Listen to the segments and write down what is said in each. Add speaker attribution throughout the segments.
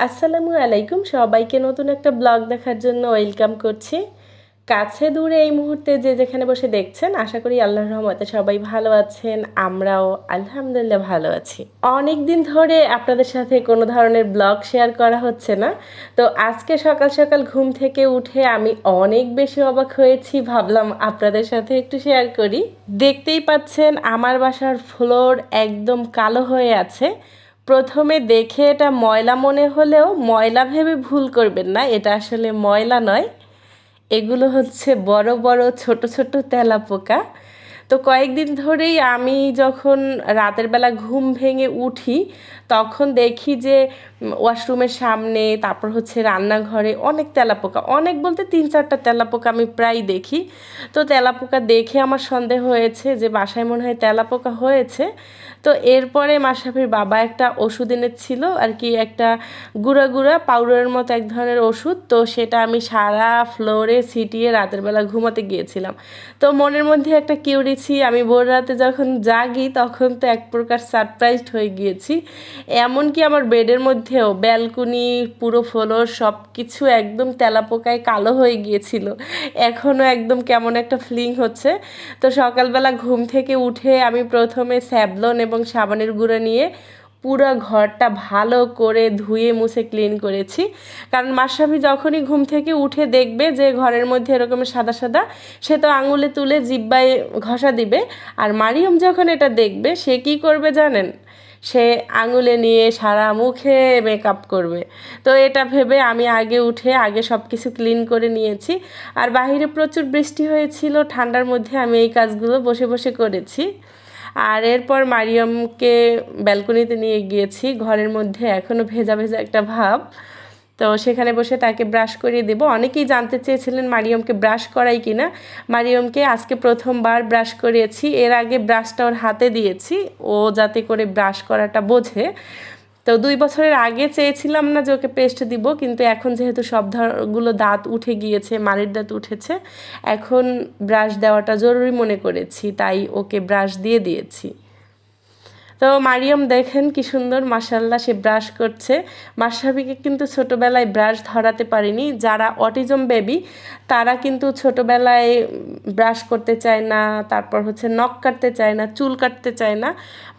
Speaker 1: আসসালামু আলাইকুম। সবাইকে নতুন একটা ব্লগ দেখার জন্য ওয়েলকাম করছি। কাছে দূরে এই মুহূর্তে যে যেখানে বসে দেখছেন, আশা করি আল্লাহর রহমতে সবাই ভালো আছেন, আমরাও আলহামদুলিল্লাহ ভালো আছি। অনেক দিন ধরে আপনাদের সাথে কোনো ধরনের ব্লগ শেয়ার করা হচ্ছে না। তো আজকে সকাল সকাল ঘুম থেকে উঠে আমি অনেক বেশি অবাক হয়েছি, ভাবলাম আপনাদের সাথে একটু শেয়ার করি। দেখতেই পাচ্ছেন আমার বাসার ফ্লোর একদম কালো হয়ে আছে। প্রথমে দেখে এটা ময়লা মনে হলেও ময়লা ভেবে ভুল করবেন না, এটা আসলে ময়লা নয়। এগুলো হচ্ছে বড় বড়, ছোট ছোট তেলা পোকা তো কয়েকদিন ধরেই আমি যখন রাতের বেলা ঘুম ভেঙে উঠি তখন দেখি যে ওয়াশরুমের সামনে, তারপর হচ্ছে রান্নাঘরে অনেক তেলাপোকা। অনেক বলতে তিন চারটা তেলাপোকা আমি প্রায় দেখি। তো তেলাপোকা দেখে আমার সন্দেহ হয়েছে যে, বাসায় মনে হয় তেলাপোকা হয়েছে। তো এরপরে মাসাফির বাবা একটা ওষুধ এনেছিল, আর কি একটা গুঁড়া গুঁড়া পাউডারের মতো এক ধরনের ওষুধ। তো সেটা আমি সারা ফ্লোরে ছিটিয়ে রাতের বেলা ঘুমাতে গিয়েছিলাম। তো মনের মধ্যে একটা কিউরিছি আমি ভোর রাতে যখন জাগি, তখন তো এক প্রকার সারপ্রাইজড হয়ে গিয়েছি। এমনকি আমার বেডের মধ্যেও ব্যালকনি, পুরো ফ্লোর সব কিছু একদম তেলাপোকায় কালো হয়ে গিয়েছিল। এখনও একদম কেমন একটা ফ্লিং হচ্ছে। তো সকালবেলা ঘুম থেকে উঠে আমি প্রথমে স্যাবলন এবং সাবানের গুঁড়ো নিয়ে পুরো ঘরটা ভালো করে ধুয়ে, মুছে ক্লিন করেছি। কারণ মাসাফি যখনই ঘুম থেকে উঠে দেখবে যে ঘরের মধ্যে এরকম সাদা সাদা, সে তো আঙুলে তুলে জিব্বায় ঘষা দিবে। আর মারিয়ম যখন এটা দেখবে, সে কি করবে জানেন? সে আঙুলে নিয়ে সারা মুখে মেকআপ করবে। তো এটা ভেবে আমি আগে উঠে আগে সব কিছু ক্লিন করে নিয়েছি। আর বাহিরে প্রচুর বৃষ্টি হয়েছিল, ঠান্ডার মধ্যে আমি এই কাজগুলো বসে বসে করেছি। আর এরপর মারিয়ামকে ব্যালকনিতে নিয়ে গিয়েছি। ঘরের মধ্যে এখনও ভেজা ভেজা একটা ভাব। তো সেখানে বসে তাকে ব্রাশ করিয়ে দেবো। অনেকেই জানতে চেয়েছিলেন মারিয়মকে ব্রাশ করাই কি না মারিয়মকে আজকে প্রথমবার ব্রাশ করিয়েছি। এর আগে ব্রাশটা ওর হাতে দিয়েছি। ও যাতে করে ব্রাশ করাটা বোঝে। তো দুই বছরের আগে চেয়েছিলাম না যে ওকে পেস্ট দিব, কিন্তু এখন যেহেতু সব ধরগুলো দাঁত উঠে গিয়েছে, মাড়ির দাঁত উঠেছে, এখন ব্রাশ দেওয়াটা জরুরি মনে করেছি, তাই ওকে ব্রাশ দিয়ে দিয়েছি। তো মারিয়াম, দেখেন কি সুন্দর মাসাল্লাহ সে ব্রাশ করছে। মাসাবিকে কিন্তু ছোটোবেলায় ব্রাশ ধরাতে পারিনি। যারা অটিজম বেবি তারা কিন্তু ছোটোবেলায় ব্রাশ করতে চায় না, তারপর হচ্ছে নখ কাটতে চায় না, চুল কাটতে চায় না।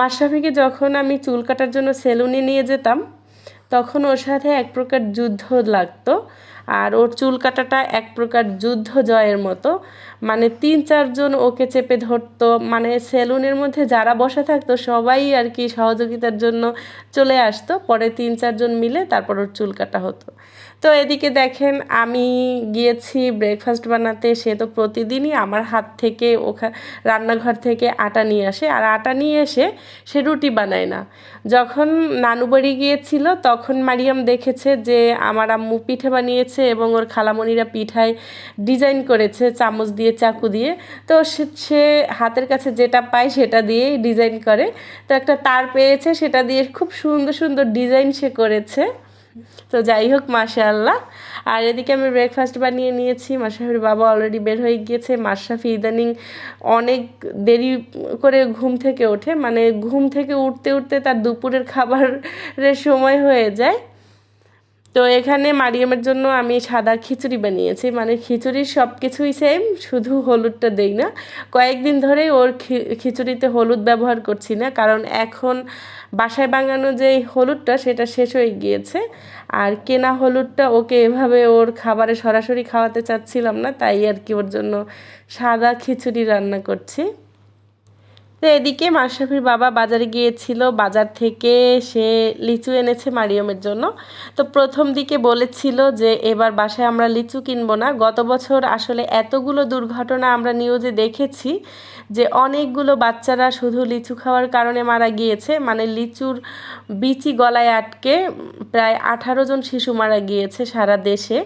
Speaker 1: মাসাফিকে যখন আমি চুল কাটার জন্য সেলুনে নিয়ে যেতাম, তখন ওর সাথে এক প্রকার যুদ্ধ লাগতো। আর ওর চুল কাটাটা এক প্রকার যুদ্ধ জয়ের মতো। মানে তিন, চারজন ওকে চেপে ধরতো। মানে সেলুনের মধ্যে যারা বসে থাকতো, সবাই আর কি সহযোগিতার জন্য চলে আসতো। পরে তিন, চারজন মিলে তারপর ওর চুল কাটা হতো। তো এদিকে দেখেন, আমি গিয়েছি ব্রেকফাস্ট বানাতে। সে তো প্রতিদিনই আমার হাত থেকে ওখা, রান্নাঘর থেকে আটা নিয়ে আসে। আর আটা নিয়ে এসে সে রুটি বানায় না। যখন নানু বাড়ি গিয়েছিল, তখন মারিয়াম দেখেছে যে আমার আম্মু পিঠে বানিয়েছে। এবং ওর খালামণিরা পিঠায় ডিজাইন করেছে, চামচ দিয়ে, চাকু দিয়ে। তো সে হাতের কাছে যেটা পায় সেটা দিয়েই ডিজাইন করে। তো একটা তার পেয়েছে, সেটা দিয়ে খুব সুন্দর সুন্দর ডিজাইন সে করেছে। তো যাই হোক, মাশাআল্লাহ। আর এদিকে আমি ব্রেকফাস্ট বানিয়ে নিয়েছি। মাসাফির বাবা অলরেডি বের হয়ে গিয়েছে। মাসাফি ইদানিং অনেক দেরি করে ঘুম থেকে ওঠে। মানে ঘুম থেকে উঠতে উঠতে তার দুপুরের খাবারের সময় হয়ে যায়। তো এখানে মারিয়ামের জন্য আমি সাদা খিচুড়ি বানিয়েছি। মানে খিচুড়ির সব কিছুই সেম শুধু হলুদটা দেই না। কয়েকদিন ধরে ওর খিচুড়িতে হলুদ ব্যবহার করছি না, কারণ এখন বাসায় বাঙানো যে হলুদটা, সেটা শেষ হয়ে গিয়েছে। আর কেনা হলুদটা ওকে এভাবে ওর খাবারে সরাসরি খাওয়াতে চাচ্ছিলাম না, তাই আর কি ওর জন্য সাদা খিচুড়ি রান্না করছি। তো এদিকে মাশরাফির বাবা বাজারে গিয়েছিল, বাজার থেকে সে লিচু এনেছে মারিয়মের জন্য। তো প্রথম দিকে বলেছিল যে, এবার বাসায় আমরা লিচু কিনবো না। গত বছর আসলে এতগুলো দুর্ঘটনা আমরা নিউজে দেখেছি যে, অনেকগুলো বাচ্চারা শুধু লিচু খাওয়ার কারণে মারা গিয়েছে। মানে লিচুর বিচি গলায় আটকে প্রায় আঠারো জন শিশু মারা গিয়েছে সারা দেশে।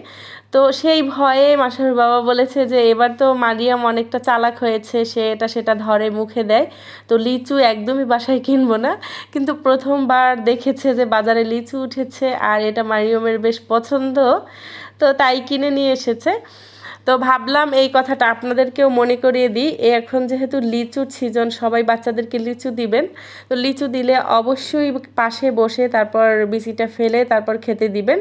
Speaker 1: তো সেই ভয়ে মাসার বাবা বলেছে যে, এবার তো মারিয়াম অনেকটা চালাক হয়েছে, সে এটা সেটা ধরে মুখে দেয়। তো লিচু একদমই বাসায় কিনবো না। কিন্তু প্রথমবার দেখেছে যে বাজারে লিচু উঠেছে আর এটা মারিয়মের বেশ পছন্দ। তো তাই কিনে নিয়ে এসেছে। তো ভাবলাম এই কথাটা আপনাদেরকেও মনে করিয়ে দিই এখন যেহেতু লিচুর সিজন, সবাই বাচ্চাদেরকে লিচু দিবেন, তো লিচু দিলে অবশ্যই পাশে বসে তারপর বিচিটা ফেলে তারপর খেতে দিবেন।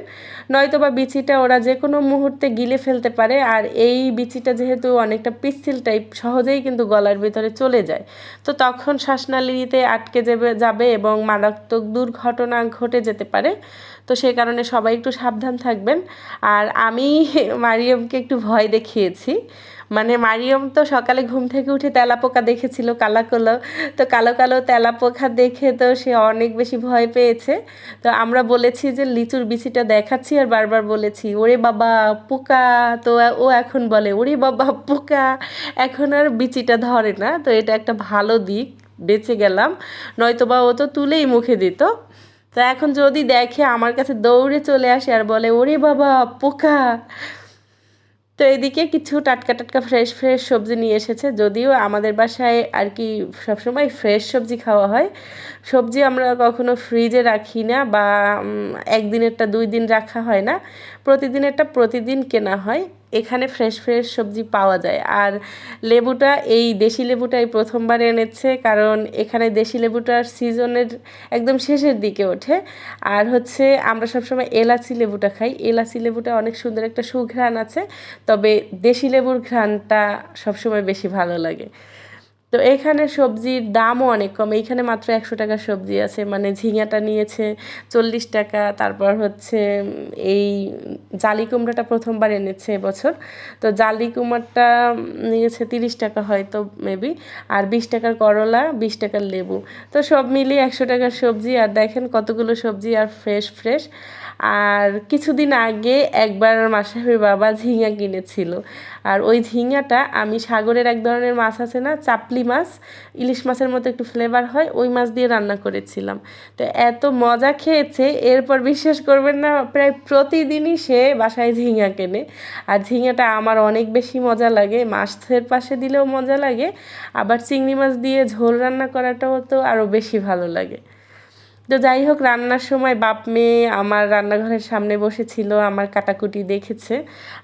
Speaker 1: নয়তো বা বিচিটা ওরা যে কোনো মুহূর্তে গিলে ফেলতে পারে, আর এই বিচিটা যেহেতু অনেকটা পিচ্ছিল টাইপ সহজেই কিন্তু গলার ভিতরে চলে যায়। তো তখন শ্বাসনালীতে আটকে যাবে এবং মারাত্মক দুর্ঘটনা ঘটে যেতে পারে। তো সেই কারণে সবাই একটু সাবধান থাকবেন। আর আমি মারিয়মকে একটু ভয় দেখিয়েছি। মানে মারিয়ম তো সকালে ঘুম থেকে উঠে তেলাপোকা দেখেছিল, কালা কালো তো কালো কালো তেলাপোকা দেখে তো সে অনেক বেশি ভয় পেয়েছে। তো আমরা বলেছি যে, লিচুর বিচিটা দেখাচ্ছি আর বারবার বলেছি, ওরে বাবা, পোকা। তো ও এখন বলে, ওরে বাবা, পোকা। এখন আর বিচিটা ধরে না। তো এটা একটা ভালো দিক, বেঁচে গেলাম। নয়তো বা ও তো তুলেই মুখে দিত। তো এখন যদি দেখে আমার কাছে দৌড়ে চলে আসে আর বলে, ওরে বাবা, পোকা। তো এদিকে কিছু টাটকা টাটকা ফ্রেশ ফ্রেশ সবজি নিয়ে এসেছে। যদিও আমাদের বাসায় আর কি সবসময় ফ্রেশ সবজি খাওয়া হয়। সবজি আমরা কখনো ফ্রিজে রাখি না বা একদিনেরটা দুই দিন রাখা হয় না। প্রতিদিনেরটা প্রতিদিন কেনা হয়। এখানে ফ্রেশ ফ্রেশ সবজি পাওয়া যায়। আর লেবুটা, এই দেশি লেবুটাই প্রথমবার এনেছে, কারণ এখানে দেশি লেবুটার সিজনের একদম শেষের দিকে ওঠে। আর হচ্ছে, আমরা সবসময় এলাচি লেবুটা খাই। এলাচি লেবুটা অনেক সুন্দর একটা সুঘ্রাণ আছে, তবে দেশি লেবুর ঘ্রাণটা সবসময় বেশি ভালো লাগে। তো এখানে সবজির দামও অনেক কম। এইখানে মাত্র একশো টাকার সবজি আছে। মানে ঝিঙাটা নিয়েছে চল্লিশ টাকা, তারপর হচ্ছে এই জালি কুমড়াটা প্রথমবার এনেছে এবছর। তো জালি কুমড়াটা নিয়েছে তিরিশ টাকা হয়তো মেবি আর বিশ টাকার করলা, বিশ টাকার লেবু। তো সব মিলিয়ে একশো টাকার সবজি। আর দেখেন কতগুলো সবজি আর ফ্রেশ ফ্রেশ আর কিছুদিন আগে একবার মাসাফির বাবা ঝিঙা কিনেছিল। আর ওই ঝিঙাটা আমি সাগরের এক ধরনের মাছ আছে না, চাপলি মাছ, ইলিশ মাছের মতো একটু ফ্লেভার হয়, ওই মাছ দিয়ে রান্না করেছিলাম। তো এত মজা খেয়েছে, এরপর বিশ্বাস করবেন না, প্রায় প্রতিদিনই সে বাসায় ঝিঙা কেনে। আর ঝিঙাটা আমার অনেক বেশি মজা লাগে, মাছের পাশে দিলেও মজা লাগে, আবার চিংড়ি মাছ দিয়ে ঝোল রান্না করাটাও তো আরও বেশি ভালো লাগে। তো যাই হোক, রান্নার সময় বাপ মেয়ে আমার রান্নাঘরের সামনে বসেছিল, আমার কাটাকুটি দেখেছে।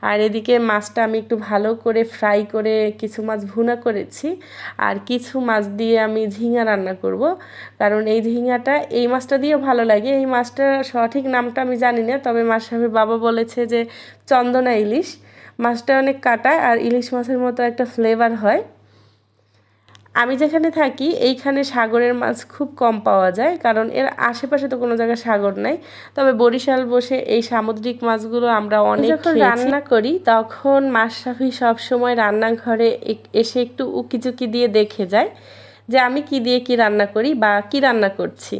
Speaker 1: আর এদিকে মাছটা আমি একটু ভালো করে ফ্রাই করে কিছু মাছ ভুনা করেছি। আর কিছু মাছ দিয়ে আমি ঝিঙা রান্না করব। কারণ এই ঝিঙাটা, এই মাছটা দিয়েও ভালো লাগে। এই মাছটার সঠিক নামটা আমি জানি না, তবে মাছ সাহেবের বাবা বলেছে যে চন্দনা ইলিশ। মাছটা অনেক কাটা, আর ইলিশ মাছের মতো একটা ফ্লেভার হয়। আমি যেখানে থাকি এইখানে সাগরের মাছ খুব কম পাওয়া যায় কারণ এর আশেপাশে তো কোনো জায়গায় সাগর নাই। তবে বরিশাল বসে এই সামুদ্রিক মাছগুলো আমরা অনেক যখন রান্না করি তখন মাশরাফি সবসময় রান্নাঘরে এসে একটু উকিচুকি দিয়ে দেখে যায় যে আমি কি দিয়ে কি রান্না করি বা কি রান্না করছি।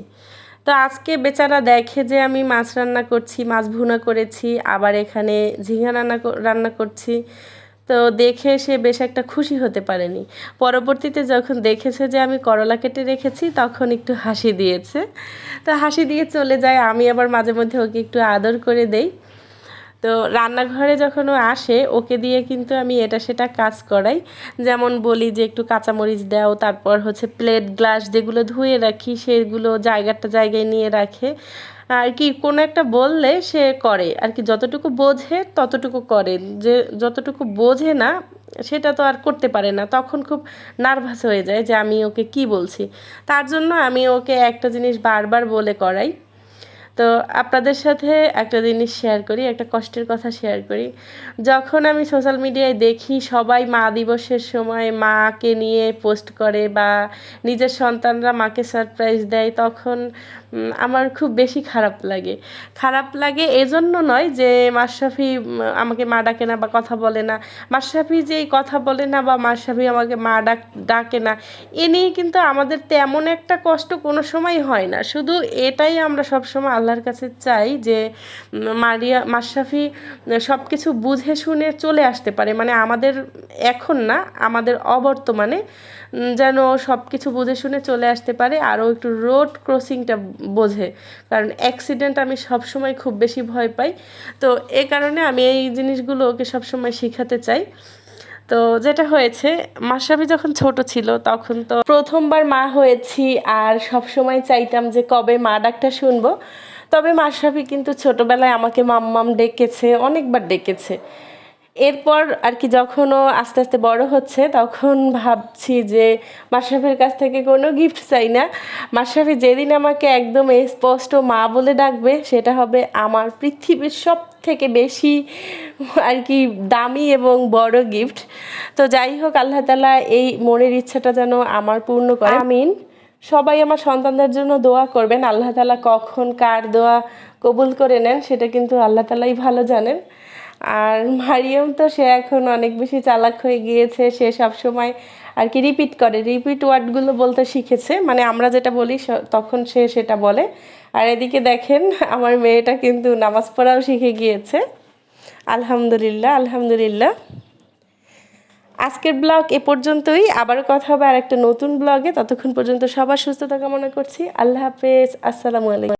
Speaker 1: তো আজকে বেচারা দেখে যে আমি মাছ রান্না করছি মাছ ভুনা করেছি আবার এখানে ঝিঙা রান্না রান্না করছি। তো দেখে সে বেশ একটা খুশি হতে পারেনি। পরবর্তীতে যখন দেখেছে যে আমি করলা কেটে রেখেছি, তখন একটু হাসি দিয়েছে। তো হাসি দিয়ে চলে যায়। আমি আবার মাঝে মধ্যে ওকে একটু আদর করে দেই। তো রান্নাঘরে যখন ও আসে, ওকে দিয়ে কিন্তু আমি এটা সেটা কাজ করাই। যেমন বলি যে একটু কাঁচামরিচ দাও, তারপর হচ্ছে প্লেট গ্লাস যেগুলো ধুয়ে রাখি, সেগুলো জায়গাটা জায়গায় নিয়ে রাখে। আর কি, কোনো একটা বললে সে করে। আর কি, যতটুকু বোঝে ততটুকু করে। যে যতটুকু বোঝে না, সেটা তো আর করতে পারে না। তখন খুব নার্ভাস হয়ে যায় যে আমি ওকে কি বলছি। তার জন্য আমি ওকে একটা জিনিস বারবার বলে করাই। তো আপনাদের সাথে একটা জিনিস শেয়ার করি, একটা কষ্টের কথা শেয়ার করি। যখন আমি সোশ্যাল মিডিয়ায় দেখি, সবাই মা দিবসের সময় মাকে নিয়ে পোস্ট করে বা নিজের সন্তানরা মাকে সারপ্রাইজ দেয়, তখন আমার খুব বেশি খারাপ লাগে। খারাপ লাগে এজন্য নয় যে মাশরাফি আমাকে মা ডাকে না বা কথা বলে না। মাশরাফি যে কথা বলে না বা মাশরাফি আমাকে মা ডাক, ডাকে না, এ নিয়ে কিন্তু আমাদের তেমন একটা কষ্ট কোনো সময় হয় না। শুধু এটাই আমরা সবসময় আল্লাহর কাছে চাই যে মারিয়া, মাশরাফি সব কিছু বুঝে শুনে চলে আসতে পারে। মানে আমাদের এখন না, আমাদের অবর্তমানে যেন সব কিছু বুঝে শুনে চলে আসতে পারে। আরও একটু রোড ক্রসিংটা বোঝে। কারণ অ্যাক্সিডেন্ট আমি সবসময় খুব বেশি ভয় পাই। তো এ কারণে আমি এই জিনিসগুলো ওকে সবসময় শেখাতে চাই। তো যেটা হয়েছে মাসাবি যখন ছোট ছিল, তখন তো প্রথমবার মা হয়েছি আর সব সময় চাইতাম যে কবে মা ডাকটা শুনব। তবে মাসাবি কিন্তু ছোটবেলায় আমাকে মাম্মাম ডেকেছে, অনেকবার ডেকেছে। এরপর আর কি যখনও আস্তে আস্তে বড় হচ্ছে তখন ভাবছি যে মাশরাফির কাছ থেকে কোনো গিফট চাই না। মাশরাফি যেদিন আমাকে একদম স্পষ্ট মা বলে ডাকবে সেটা হবে আমার পৃথিবীর সব থেকে বেশি আর কি দামি এবং বড় গিফট তো যাই হোক আল্লাহ তালা এই মনের ইচ্ছাটা যেন আমার পূর্ণ করে। আমিন। সবাই আমার সন্তানদের জন্য দোয়া করবেন। আল্লাহ তালা কখন কার দোয়া কবুল করে নেন সেটা কিন্তু আল্লাহ তালাই ভালো জানেন। আর মারিয়াম তো সে এখন অনেক বেশি চালাক হয়ে গিয়েছে, সে সব সময় আর কি রিপিট করে। রিপিট ওয়ার্ডগুলো বলতে শিখেছে মানে আমরা যেটা বলি তখন সে সেটা বলে। আর এদিকে দেখেন, আমার মেয়েটা কিন্তু নামাজ পড়াও শিখে গিয়েছে। আলহামদুলিল্লাহ আলহামদুলিল্লাহ। আজকের ব্লগ এ পর্যন্তই। আবারও কথা হবে আর একটা নতুন ব্লগে ততক্ষণ পর্যন্ত সবার সুস্থতা কামনা করছি। আল্লাহ হাফেজ। আসসালামু আলাইকুম।